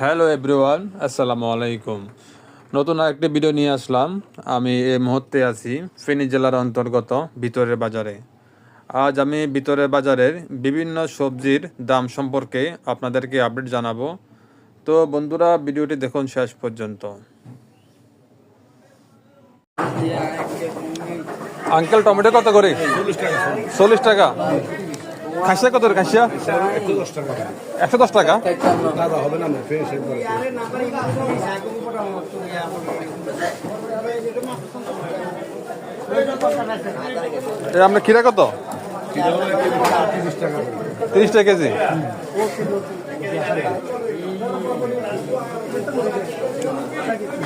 Hello everyone আসসালামু আলাইকুম নতুন আরেকটি ভিডিও নিয়ে আসলাম। আমি এই মুহূর্তে আছি ফেনী জেলার অন্তর্গত ভিতরের বাজারে। আজ আমি ভিতরের বাজারের বিভিন্ন সবজির দাম সম্পর্কে আপনাদেরকে আপডেট জানাব। তো বন্ধুরা ভিডিওটি দেখুন শেষ পর্যন্ত। আঙ্কেল, টমেটো কত করে? চল্লিশ টাকা? খাসিয়া কত খাসিয়া? একশো দশ টাকা। আপনার খিরা কত? তিরিশ টাকা তিরিশ টাকা কেজি।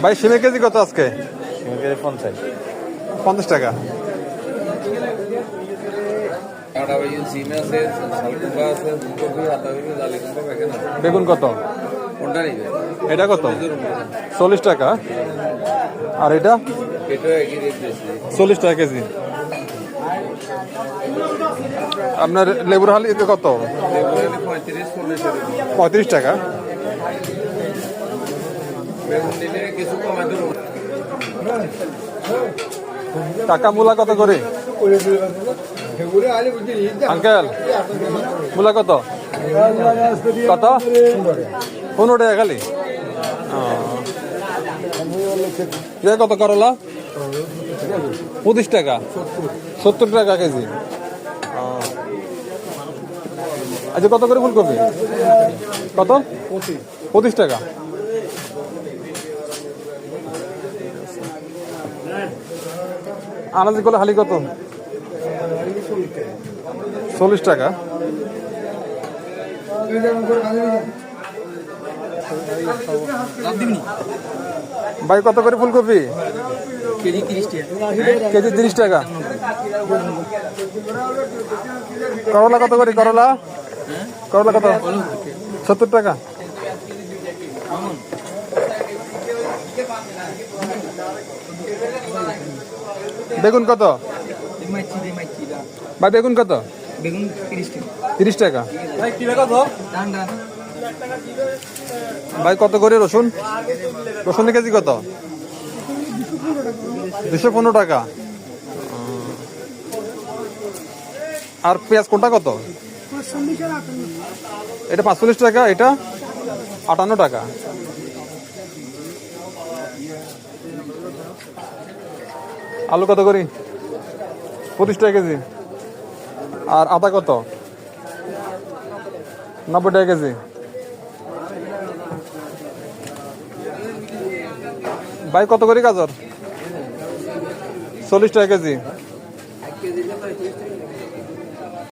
ভাই সিমের কেজি কত আজকে? পঞ্চাশ। পঞ্চাশ টাকা। সিম আছে আছে বেগুন বেগুন আছে। বেগুন কত? কোনটা নিবে? এটা কত? চল্লিশ টাকা। আর এটা? এটাও একই রেট চল্লিশ টাকা কেজি। আপনার লেবুর হালি কত? পঁয়ত্রিশ টাকা। টাকা মূলা কত করে? আঙ্কেল, মূলা কত? কত? পনেরো টাকা খালি। কত করলা? পঁচিশ টাকা। সত্তর টাকা কেজি। আচ্ছা কত করে ফুলকপি? কত? পঁচিশ টাকা। আনাজি গুলো হালি কত? চল্লিশ টাকা। ভাই, কত করে ফুলকপি? কেজি তিরিশ টাকা। করলা কত করে? করলা? করলা কত? সত্তর টাকা। বেগুন কত? ভাই বেগুন কত? বেগুন তিরিশ টাকা। ভাই কত? করে রসুন? রসুনের কেজি কত? দুশো পনেরো টাকা। আর পেঁয়াজ কোনটা কত? এটা পাঁচচল্লিশ টাকা এটা আটান্ন টাকা। আলু কত করি? পঁচিশ টাকা কেজি। আর আদা কত? নব্বই টাকা কেজি। ভাই কত করে গাজর? চল্লিশ টাকা কেজি।